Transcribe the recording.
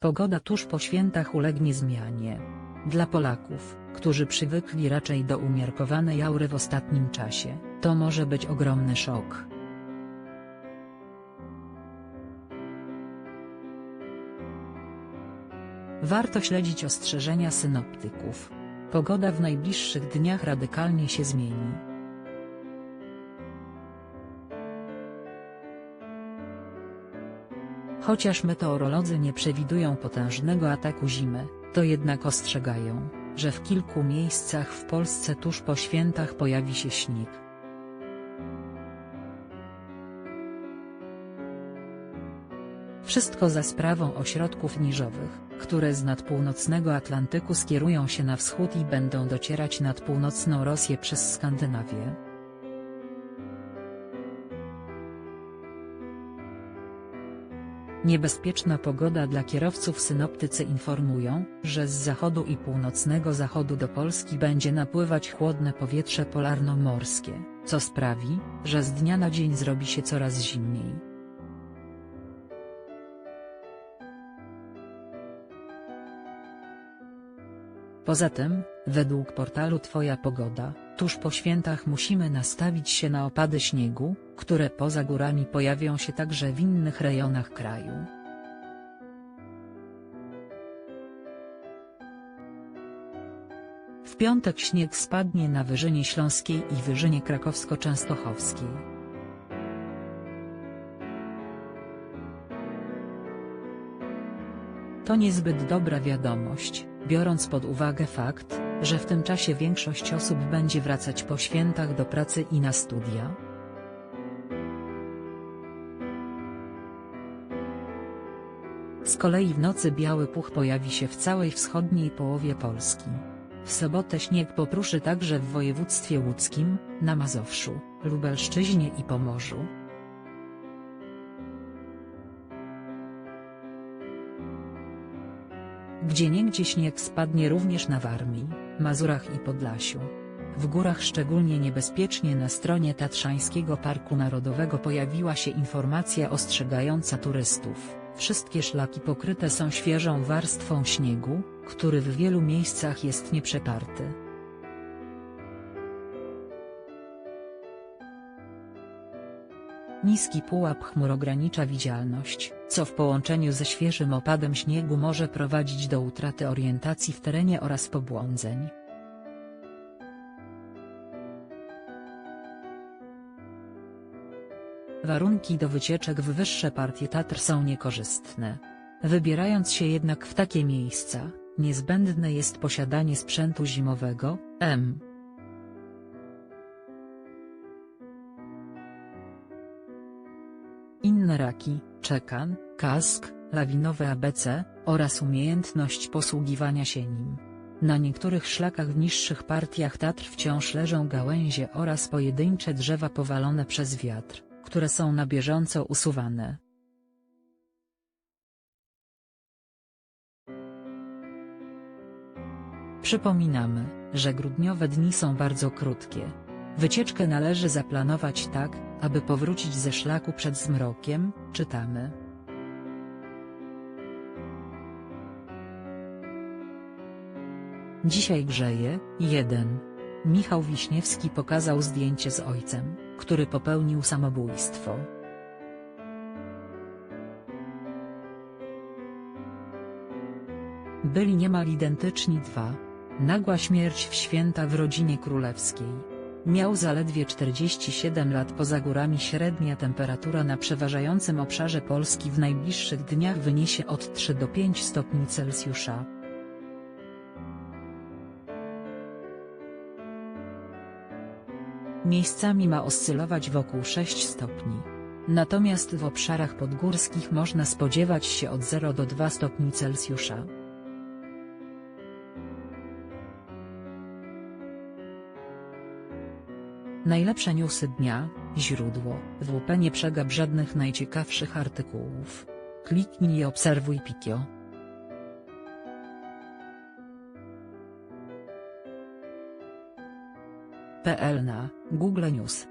Pogoda tuż po świętach ulegnie zmianie. Dla Polaków, którzy przywykli raczej do umiarkowanej aury w ostatnim czasie, to może być ogromny szok. Warto śledzić ostrzeżenia synoptyków. Pogoda w najbliższych dniach radykalnie się zmieni. Chociaż meteorolodzy nie przewidują potężnego ataku zimy, to jednak ostrzegają, że w kilku miejscach w Polsce tuż po świętach pojawi się śnieg. Wszystko za sprawą ośrodków niżowych, które z nadpółnocnego Atlantyku skierują się na wschód i będą docierać nad północną Rosję przez Skandynawię. Niebezpieczna pogoda dla kierowców synoptycy informują, że z zachodu i północnego zachodu do Polski będzie napływać chłodne powietrze polarno-morskie, co sprawi, że z dnia na dzień zrobi się coraz zimniej. Poza tym, według portalu Twoja Pogoda, tuż po świętach musimy nastawić się na opady śniegu, które poza górami pojawią się także w innych rejonach kraju. W piątek śnieg spadnie na Wyżynie Śląskiej i Wyżynie Krakowsko-Częstochowskiej. To niezbyt dobra wiadomość, biorąc pod uwagę fakt, że w tym czasie większość osób będzie wracać po świętach do pracy i na studia. Z kolei w nocy biały puch pojawi się w całej wschodniej połowie Polski. W sobotę śnieg popruszy także w województwie łódzkim, na Mazowszu, Lubelszczyźnie i Pomorzu. Gdzieniegdzie śnieg spadnie również na Warmii, Mazurach i Podlasiu. W górach szczególnie niebezpiecznie na stronie Tatrzańskiego Parku Narodowego pojawiła się informacja ostrzegająca turystów. Wszystkie szlaki pokryte są świeżą warstwą śniegu, który w wielu miejscach jest nieprzeparty. Niski pułap chmur ogranicza widzialność, co w połączeniu ze świeżym opadem śniegu może prowadzić do utraty orientacji w terenie oraz pobłądzeń. Warunki do wycieczek w wyższe partie Tatr są niekorzystne. Wybierając się jednak w takie miejsca, niezbędne jest posiadanie sprzętu zimowego, M. Inne raki, czekan, kask, lawinowe ABC, oraz umiejętność posługiwania się nim. Na niektórych szlakach w niższych partiach Tatr wciąż leżą gałęzie oraz pojedyncze drzewa powalone przez wiatr, które są na bieżąco usuwane. Przypominamy, że grudniowe dni są bardzo krótkie. Wycieczkę należy zaplanować tak, aby powrócić ze szlaku przed zmrokiem, czytamy. Dzisiaj grzeje, 1. Michał Wiśniewski pokazał zdjęcie z ojcem, który popełnił samobójstwo. Byli niemal identyczni dwa. Nagła śmierć w święta w rodzinie królewskiej. Miał zaledwie 47 lat poza górami średnia temperatura na przeważającym obszarze Polski w najbliższych dniach wyniesie od 3 do 5 stopni Celsjusza. Miejscami ma oscylować wokół 6 stopni. Natomiast w obszarach podgórskich można spodziewać się od 0 do 2 stopni Celsjusza. Najlepsze newsy dnia, źródło, WP nie przegap żadnych najciekawszych artykułów. Kliknij i obserwuj Pikio. PL na Google News